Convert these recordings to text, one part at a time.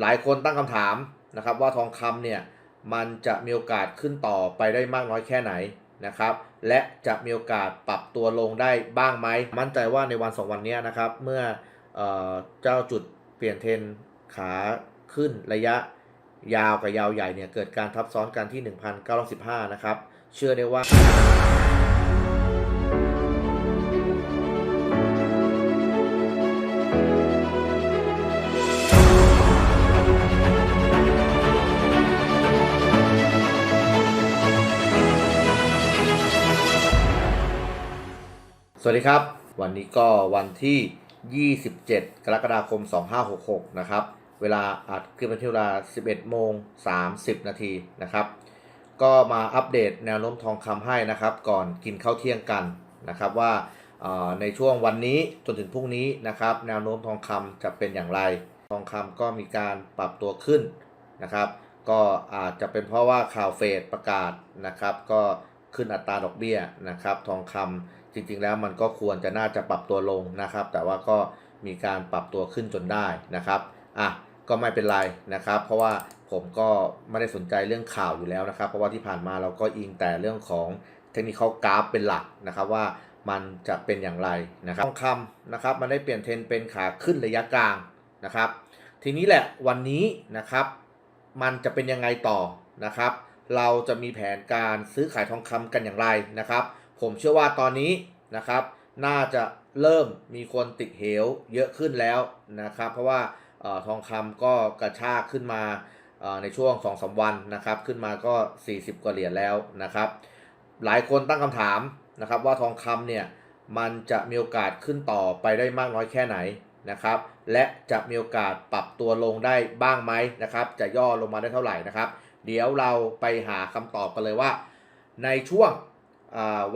หลายคนตั้งคำถามนะครับว่าทองคำเนี่ยมันจะมีโอกาสขึ้นต่อไปได้มากน้อยแค่ไหนนะครับ และจะมีโอกาสปรับตัวลงได้บ้างไหม มั่นใจว่าในวันสองวันนี้นะครับ เมื่อเอเจ้าจุดเปลี่ยนเทรนขาขึ้นระยะยาวกับยาวใหญ่เนี่ยเกิดการทับซ้อนกันที่ 1,915 นะครับ เชื่อได้ว่า สวัสดีครับ วันนี้ก็วันที่ 27 กรกฎาคม 2566 นะครับ เวลาอัดขึ้นเป็นเวลา 11 โมง 30 นาทีนะครับ ก็มาอัปเดตแนวโน้มทองคำให้นะครับ ก่อนกินข้าวเที่ยงกันนะครับว่าในช่วงวันนี้จนถึงพรุ่งนี้นะครับ แนวโน้มทองคำจะเป็นอย่างไร ทองคำก็มีการปรับตัวขึ้นนะครับ ก็อาจจะเป็นเพราะว่าข่าวเฟดประกาศนะครับ ก็ขึ้นอัตราดอกเบี้ยนะครับ ทองคำ จริงๆแล้วมันก็ควรจะน่าจะปรับตัวลงนะครับ แต่ว่าก็มีการปรับตัวขึ้นจนได้นะครับอะก็ไม่เป็นไรนะครับ เพราะว่าผมก็ไม่ได้สนใจเรื่องข่าวอยู่แล้วนะครับ เพราะว่าที่ผ่านมาเราก็อิงแต่เรื่องของเทคนิคกราฟเป็นหลักนะครับว่ามันจะเป็นอย่างไรนะครับทองคำนะครับมันได้เปลี่ยนเทรนเป็นขาขึ้นระยะกลางนะครับ ทีนี้แหละวันนี้นะครับ มันจะเป็นยังไงต่อนะครับ เราจะมีแผนการซื้อขายทองคำกันอย่างไรนะครับ ผมเชื่อว่าตอนนี้นะครับ น่าจะเริ่มมีคนติดเหวเยอะขึ้นแล้วนะครับ เพราะว่าออทองคำก็กระชากขึ้นมาในช่วง2อสวันนะครับ ขึ้นมาก็ 40 กว่าเหรียญแล้วนะครับ หลายคนตั้งคำถามนะครับว่าทองคำเนี่ยมันจะมีโอกาสขึ้นต่อไปได้มากน้อยแค่ไหนนะครับ และจะมีโอกาสปรับตัวลงได้บ้างไหมนะครับ จะย่อลงมาได้เท่าไหร่นะครับ เดี๋ยวเราไปหาคำตอบกันเลยว่า ในช่วง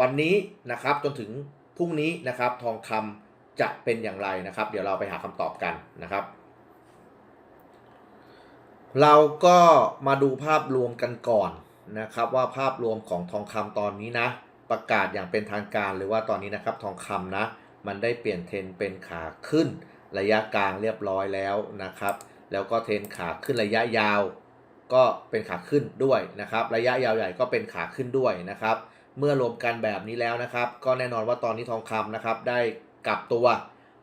วันนี้นะครับจนถึงพรุ่งนี้นะครับทองคำจะเป็นอย่างไรนะครับ เดี๋ยวเราไปหาคำตอบกันนะครับ เราก็มาดูภาพรวมกันก่อนนะครับ ว่าภาพรวมของทองคำตอนนี้นะ ประกาศอย่างเป็นทางการหรือว่าตอนนี้นะครับทองคำนะมันได้เปลี่ยนเทรนเป็นขาขึ้นระยะกลางเรียบร้อยแล้วนะครับ แล้วก็เทรนขาขึ้นระยะยาว ก็เป็นขาขึ้นด้วยนะครับ ระยะยาวใหญ่ก็เป็นขาขึ้นด้วยนะครับ เมื่อรวมกันแบบนี้แล้วนะครับ ก็แน่นอนว่าตอนนี้ทองคำนะครับ ได้กลับตัว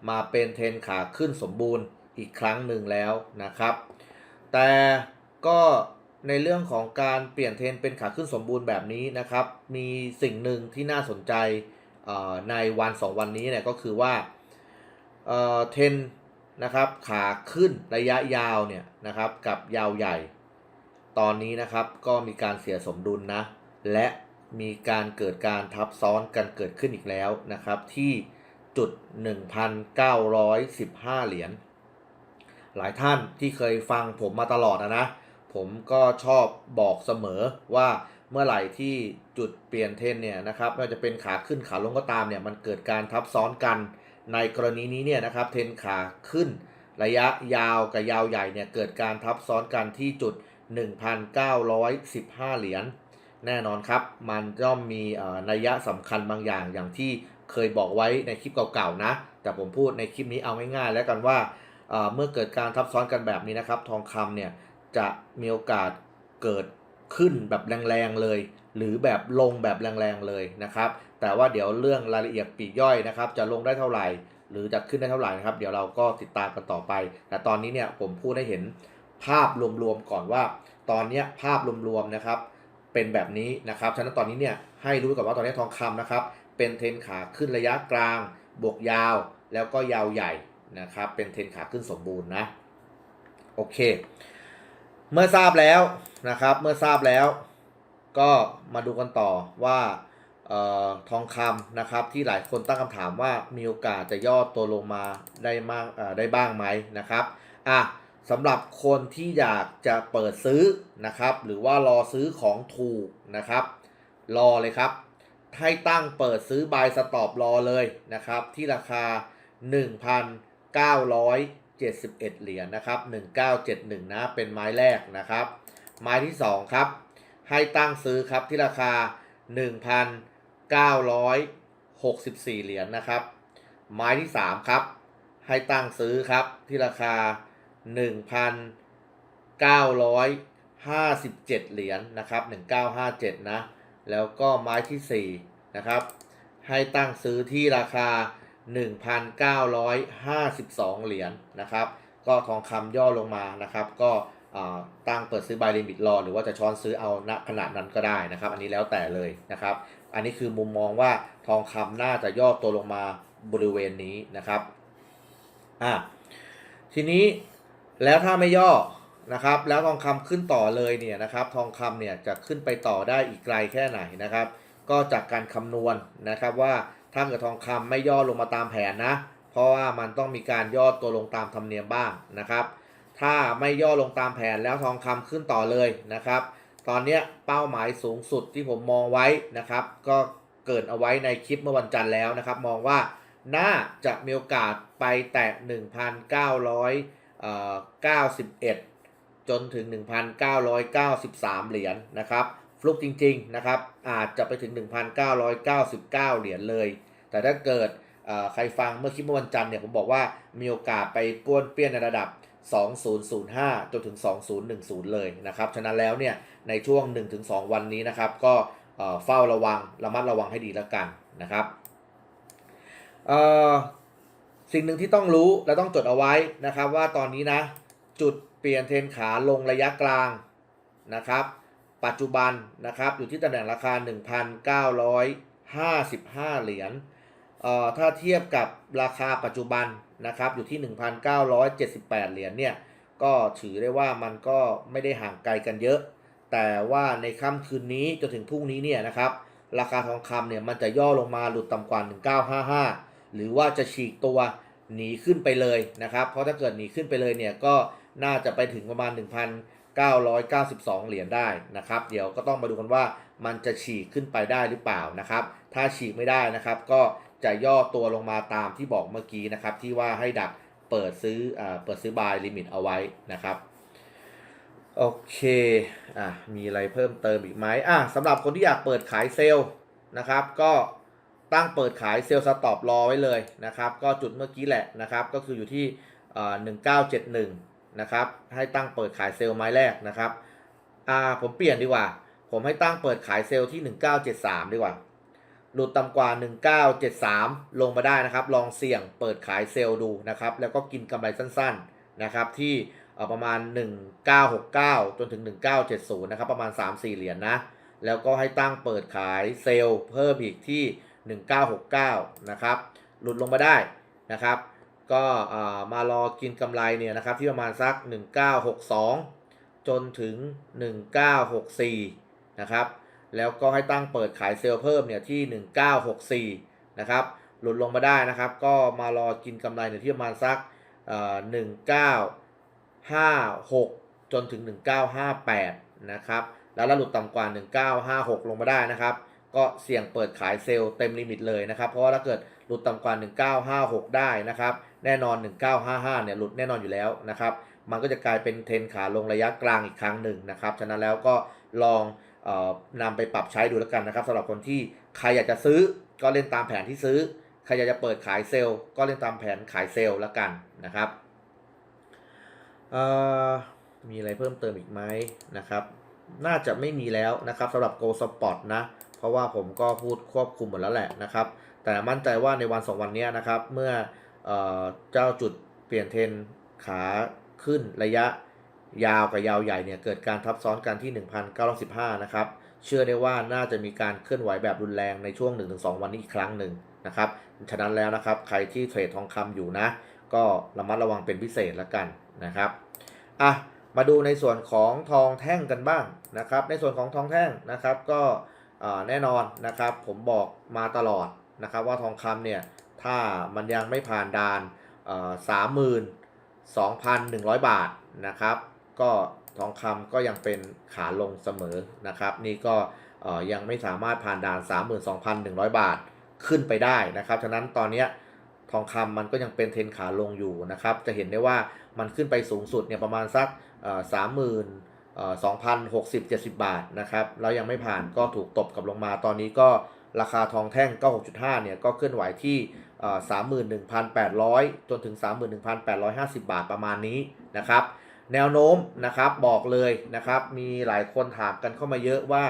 มาเป็นเทรนขาขึ้นสมบูรณ์อีกครั้งหนึ่งแล้วนะครับ แต่ก็ในเรื่องของการเปลี่ยนเทรนเป็นขาขึ้นสมบูรณ์แบบนี้นะครับ มีสิ่งหนึ่งที่น่าสนใจในวัน 2 วันนี้เนี่ยก็คือว่าเทรนนะครับขาขึ้นระยะยาวเนี่ยนะครับกับยาวใหญ่ ตอนนี้นะครับก็มีการเสียสมดุลนะและ มีการเกิดการทับซ้อนกันเกิดขึ้นอีกแล้วนะครับ ที่จุด 1,915 เหรียญหลายท่านที่เคยฟังผมมาตลอดนะนะ ผมก็ชอบบอกเสมอว่าเมื่อไหร่ที่จุดเปลี่ยนเทนเนี่ยนะครับไม่ว่าจะเป็นขาขึ้นขาลงก็ตามเนี่ยมันเกิดการทับซ้อนกัน ในกรณีนี้เนี่ยนะครับเทนขาขึ้นระยะยาวกับยาวใหญ่เนี่ยเกิดการทับซ้อนกันที่จุด 1,915 เหรียญ แน่นอนครับ มันย่อมมีนัยยะสำคัญบางอย่างอย่างที่เคยบอกไว้ในคลิปเก่าๆนะ แต่ผมพูดในคลิปนี้เอาง่ายๆแล้วกันว่าเมื่อเกิดการทับซ้อนกันแบบนี้นะครับ ทองคำเนี่ยจะมีโอกาสเกิดขึ้นแบบแรงๆเลย หรือแบบลงแบบแรงๆเลยนะครับ แต่ว่าเดี๋ยวเรื่องรายละเอียดปีกย่อยนะครับ จะลงได้เท่าไหร่ หรือจะขึ้นได้เท่าไหร่นะครับ เดี๋ยวเราก็ติดตามกันต่อไป แต่ตอนนี้เนี่ยผมพูดให้เห็นภาพรวมๆก่อนว่า ตอนนี้ภาพรวมๆนะครับ เป็นแบบนี้นะครับฉะนั้นตอนนี้เนี่ยให้รู้ก่อนว่าตอนนี้ทองคำนะครับ เป็นเทรนขาขึ้นระยะกลาง บวกยาว แล้วก็ยาวใหญ่นะครับ เป็นเทรนขาขึ้นสมบูรณ์นะโอเค เมื่อทราบแล้วนะครับ เมื่อทราบแล้วก็มาดูกันต่อว่าออทองคำนะครับที่หลายคนตั้งคำถามว่ามีโอกาสจะย่อตัวลงมาได้มากได้บ้างไหมนะครับอะ สำหรับคนที่อยากจะเปิดซื้อนะครับ หรือว่ารอซื้อของถูกนะครับ รอเลยครับ ให้ตั้งเปิดซื้อบายสต็อปรอเลยนะครับ ที่ราคา 1,971 เหรียญนะครับ 1971 นะเป็นไม้แรกนะครับ ไม้ที่ 2 ครับ ให้ตั้งซื้อครับที่ราคา 1,964 เหรียญนะครับ ไม้ที่ 3 ครับ ให้ตั้งซื้อครับที่ราคา 957 เหรียญนะครับ 1957 นะ แล้วก็ไม้ที่ 4 นะครับ ให้ตั้งซื้อที่ราคา 1,952 เหรียญนะครับ ก็ทองคำย่อลงมานะครับ ก็ตั้งเปิดซื้อบายลิมิตรอ หรือว่าจะช้อนซื้อเอาณขณะนั้นก็ได้นะครับ อันนี้แล้วแต่เลยนะครับ อันนี้คือมุมมองว่าทองคำน่าจะย่อตัวลงมาบริเวณนี้นะครับอะทีนี้ แล้วถ้าไม่ย่อนะครับ แล้วทองคำขึ้นต่อเลยเนี่ยนะครับ ทองคำเนี่ยจะขึ้นไปต่อได้อีกไกลแค่ไหนนะครับ ก็จากการคำนวณนะครับว่าถ้าเกิดทองคำไม่ย่อลงมาตามแผนนะ เพราะว่ามันต้องมีการย่อตัวลงตามธรรมเนียมบ้างนะครับ ถ้าไม่ย่อลงตามแผนแล้วทองคำขึ้นต่อเลยนะครับ ตอนนี้เป้าหมายสูงสุดที่ผมมองไว้นะครับ ก็เกิดเอาไว้ในคลิปเมื่อวันจันทร์แล้วนะครับ มองว่าน่าจะมีโอกาสไปแตะ 91 จนถึง 1,993 เหรียญนะครับ ฟลุกจริงๆนะครับ อาจจะไปถึง 1,999 เหรียญเลย แต่ถ้าเกิดใครฟังเมื่อคลิปเมื่อวันจันทร์เนี่ยผมบอกว่ามีโอกาสไปป้วนเปี้ยนในระดับ 2005 จนถึง 2010 เลยนะครับ ฉะนั้นแล้วเนี่ยในช่วง 1-2 วันนี้นะครับ ก็เอ่อเฝ้าระวังระมัดระวังให้ดีแล้วกันนะครับเอ่อ สิ่งหนึ่งที่ต้องรู้และต้องจดเอาไว้นะครับ ว่าตอนนี้นะ จุดเปลี่ยนเทรนขาลงระยะกลางนะครับ ปัจจุบันนะครับอยู่ที่ตำแหน่งราคา 1,955 เหรียญเอ่อถ้าเทียบกับราคาปัจจุบันนะครับอยู่ที่ 1,978 เหรียญเนี่ยก็ถือได้ว่ามันก็ไม่ได้ห่างไกลกันเยอะ แต่ว่าในค่ำคืนนี้จนถึงพรุ่งนี้เนี่ยนะครับราคาทองคำเนี่ยมันจะย่อลงมาหลุดต่ำกว่า 1955 หรือว่าจะฉีกตัวหนีขึ้นไปเลยนะครับ เพราะถ้าเกิดหนีขึ้นไปเลยเนี่ยก็น่าจะไปถึงประมาณ 1,992 เหรียญได้นะครับ เดี๋ยวก็ต้องมาดูกันว่ามันจะฉีกขึ้นไปได้หรือเปล่านะครับ ถ้าฉีกไม่ได้นะครับ ก็จะย่อตัวลงมาตามที่บอกเมื่อกี้นะครับ ที่ว่าให้ดักเปิดซื้ออเปิดซื้อบายลิมิตเอาไว้นะครับโอเค อะ มีอะไรเพิ่มเติมอีกไหมอะสำหรับคนที่อยากเปิดขายเซลล์นะครับ ก็ ตั้งเปิดขายเซลล์สต็อปรอไว้เลยนะครับ ก็จุดเมื่อกี้แหละนะครับ ก็คืออยู่ที่หนึ่งเก้าเจ็ดหนึ่งนะครับ ให้ตั้งเปิดขายเซลล์ไม้แรกนะครับอ่าผมเปลี่ยนดีกว่า ผมให้ตั้งเปิดขายเซลล์ที่1973ดีกว่า หลุดต่ำกว่า 1973 ลงมาได้นะครับ ลองเสี่ยงเปิดขายเซลล์ดูนะครับ แล้วก็กินกำไรสั้นๆนะครับที่ประมาณ 1969 จนถึง 1970 นะครับ ประมาณ 3-4 เหรียญนะแล้วก็ให้ตั้งเปิดขายเซลล์เพิ่มอีกที่ 1969 นะครับ หลุดลงมาได้นะครับ ก็มารอกินกำไรเนี่ยนะครับที่ประมาณสัก 1962 จนถึง 1964 นะครับ แล้วก็ให้ตั้งเปิดขายเซลล์เพิ่มเนี่ยที่ 1964 นะครับ หลุดลงมาได้นะครับ ก็มารอกินกำไรเนี่ยที่ประมาณสักเอ่อ1956 จนถึง 1958 นะครับ แล้วหลุดต่ำกว่า 1956 ลงมาได้นะครับ ก็เสี่ยงเปิดขายเซลล์เต็มลิมิตเลยนะครับ เพราะว่าถ้าเกิดหลุดต่ำกว่า 1956 ได้นะครับ แน่นอน 1955 เนี่ยหลุดแน่นอนอยู่แล้วนะครับ มันก็จะกลายเป็นเทรนขาลงระยะกลางอีกครั้งหนึ่งนะครับ ฉะนั้นแล้วก็ลองเออนำไปปรับใช้ดูแล้วกันนะครับสำหรับคนที่ใครอยากจะซื้อก็เล่นตามแผนที่ซื้อ ใครอยากจะเปิดขายเซลล์ก็เล่นตามแผนขายเซลล์แล้วกันนะครับมีอะไรเพิ่มเติมอีกไหมนะครับ น่าจะไม่มีแล้วนะครับสำหรับ Go Spot นะ เพราะว่าผมก็พูดควบคุมหมดแล้วแหละนะครับ แต่มั่นใจว่าในวันสองวันนี้นะครับ เมื่อเออเจ้าจุดเปลี่ยนเทรนขาขึ้นระยะยาวกับยาวใหญ่เนี่ยเกิดการทับซ้อนกันที่ 1,915 นะครับ เชื่อได้ว่าน่าจะมีการเคลื่อนไหวแบบรุนแรงในช่วง 1-2 วันนี้อีกครั้งหนึ่งนะครับ ฉะนั้นแล้วนะครับ ใครที่เทรดทองคำอยู่นะ ก็ระมัดระวังเป็นพิเศษล้วกันนะครับ อะ มาดูในส่วนของทองแท่งกันบ้างนะครับ ในส่วนของทองแท่งนะครับก็แน่นอนนะครับผมบอกมาตลอดนะครับว่าทองคำเนี่ยถ้ามันยังไม่ผ่านด่านสามหมื่นสองพันหนึ่งร้อยบาทนะครับ ก็ทองคำก็ยังเป็นขาลงเสมอนะครับ นี่ก็ยังไม่สามารถผ่านด่าน 32,100 บาทขึ้นไปได้นะครับ ฉะนั้นตอนนี้ ทองคำมันก็ยังเป็นเทนขาลงอยู่นะครับ จะเห็นได้ว่ามันขึ้นไปสูงสุดเนี่ยประมาณสักสามหมื่นสองพันหกสิบเจ็ดสิบบาทนะครับ แล้วยังไม่ผ่านก็ถูกตบกลับลงมา ตอนนี้ก็ราคาทองแท่ง96.5เนี่ยก็เคลื่อนไหวที่เอ่อ31,800จนถึง31,850บาทประมาณนี้นะครับ แนวโน้มนะครับบอกเลยนะครับ มีหลายคนถามกันเข้ามาเยอะว่า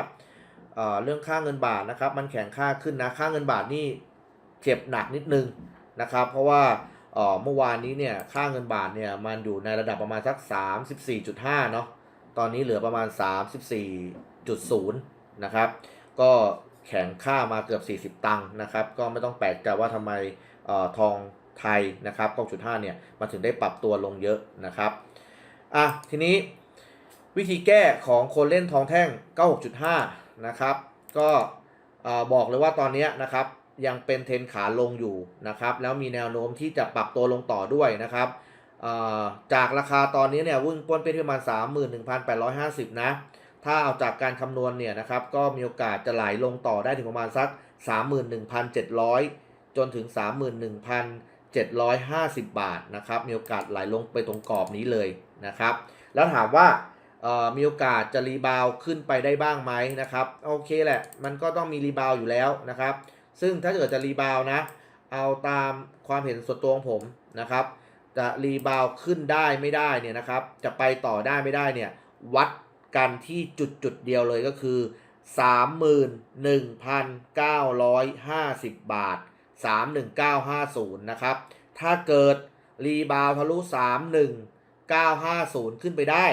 เอ่อเรื่องค่าเงินบาทนะครับ มันแข็งค่าขึ้นนะ ค่าเงินบาทนี่เจ็บหนักนิดนึง นะครับ เพราะว่าเมื่อวานนี้เนี่ยค่าเงินบาทเนี่ยมันอยู่ในระดับประมาณสัก 34.5 เนาะตอนนี้เหลือประมาณ 34.0 นะครับ ก็แข็งค่ามาเกือบ 40 ตังค์นะครับ ก็ไม่ต้องแปลกใจว่าทำไมออทองไทยนะครับ9.5เนี่ยมันถึงได้ปรับตัวลงเยอะนะครับอะทีนี้วิธีแก้ของคนเล่นทองแท่ง 96.5 นะครับ ก็บอกเลยว่าตอนนี้นะครับ ยังเป็นเทรนขาลงอยู่นะครับแล้วมีแนวโน้มที่จะปรับตัวลงต่อด้วยนะครับจากราคาตอนนี้เนี่ยวิ่งป้นเป็นที่ประมาณ 31,850 นะ ถ้าเอาจากการคำนวณเนี่ยนะครับก็มีโอกาสจะไหลลงต่อได้ถึงประมาณสัก 31,700 จนถึง 31,750 บาทนะครับมีโอกาสไหลลงไปตรงกรอบนี้เลยนะครับแล้วถามว่ามีโอกาสจะรีบาวขึ้นไปได้บ้างไหมนะครับโอเคแหละ มันก็ต้องมีรีบาวอยู่แล้วนะครับ ซึ่งถ้าเกิดจะรีบาวด์นะ เอาตามความเห็นส่วนตัวของผมนะครับ จะรีบาวด์ขึ้นได้ไม่ได้เนี่ยนะครับ จะไปต่อได้ไม่ได้เนี่ย วัดกันที่จุดจุดเดียวเลยก็คือ 31,950 บาท 31950 นะครับ ถ้าเกิดรีบาวด์ทะลุ 31950 ขึ้นไปได้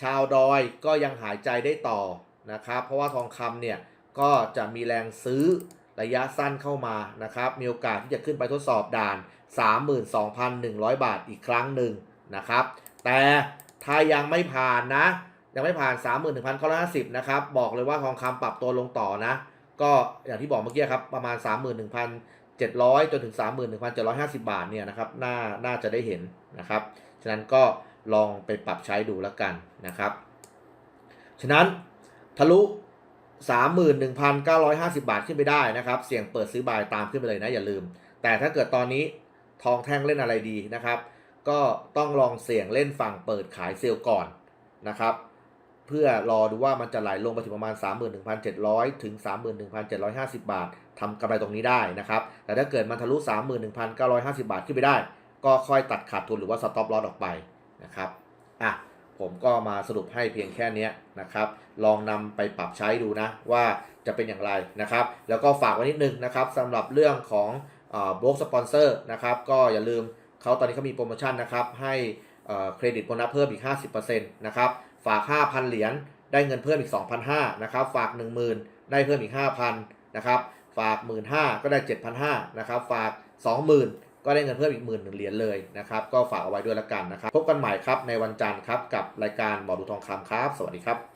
ชาวดอยก็ยังหายใจได้ต่อนะครับ เพราะว่าทองคำเนี่ยก็จะมีแรงซื้อ ระยะสั้นเข้ามานะครับ มีโอกาสที่จะขึ้นไปทดสอบด่าน 32,100 บาทอีกครั้งหนึ่งนะครับ แต่ถ้ายังไม่ผ่านนะ ยังไม่ผ่าน 31,950 นะครับ บอกเลยว่าทองคำปรับตัวลงต่อนะ ก็อย่างที่บอกเมื่อกี้ครับ ประมาณ 31,700 จนถึง 31,750 บาทเนี่ยนะครับ น่า น่าจะได้เห็นนะครับ ฉะนั้นก็ลองไปปรับใช้ดูแล้วกันนะครับ ฉะนั้นทะลุ 31,950 บาทขึ้นไปได้นะครับ เสี่ยงเปิดซื้อบายตามขึ้นไปเลยนะ อย่าลืม แต่ถ้าเกิดตอนนี้ทองแท่งเล่นอะไรดีนะครับ ก็ต้องลองเสี่ยงเล่นฝั่งเปิดขายเซลล์ก่อนนะครับ เพื่อรอดูว่ามันจะไหลลงไปถึงประมาณ 31,700 ถึง 31,750 บาททำกำไรตรงนี้ได้นะครับ แต่ถ้าเกิดมันทะลุ 31,950 บาทขึ้นไปได้ ก็ค่อยตัดขาดทุนหรือว่าสต็อปลอสออกไปนะครับอะ ผมก็มาสรุปให้เพียงแค่นี้นะครับ ลองนำไปปรับใช้ดูนะว่าจะเป็นอย่างไรนะครับ แล้วก็ฝากไว้นิดนึงนะครับสำหรับเรื่องของบล็อกสปอนเซอร์นะครับก็อย่าลืมเขาตอนนี้เขามีโปรโมชั่นนะครับ ให้เอ่อเครดิตโบนัสเพิ่มอีก 50%นะครับฝาก 5,000 เหรียญได้เงินเพิ่มอีก 2,500นะครับฝาก 10,000 ได้เพิ่มอีก 5,000นะครับฝาก 15,000 ก็ได้ 7,500นะครับฝาก 20,000 ก็ได้เงินเพิ่มอีกหมื่นหนึ่งเหรียญเลยนะครับ ก็ฝากเอาไว้ด้วยละกันนะครับ พบกันใหม่ครับในวันจันทร์ครับกับรายการหมอดูทองคำครับ สวัสดีครับ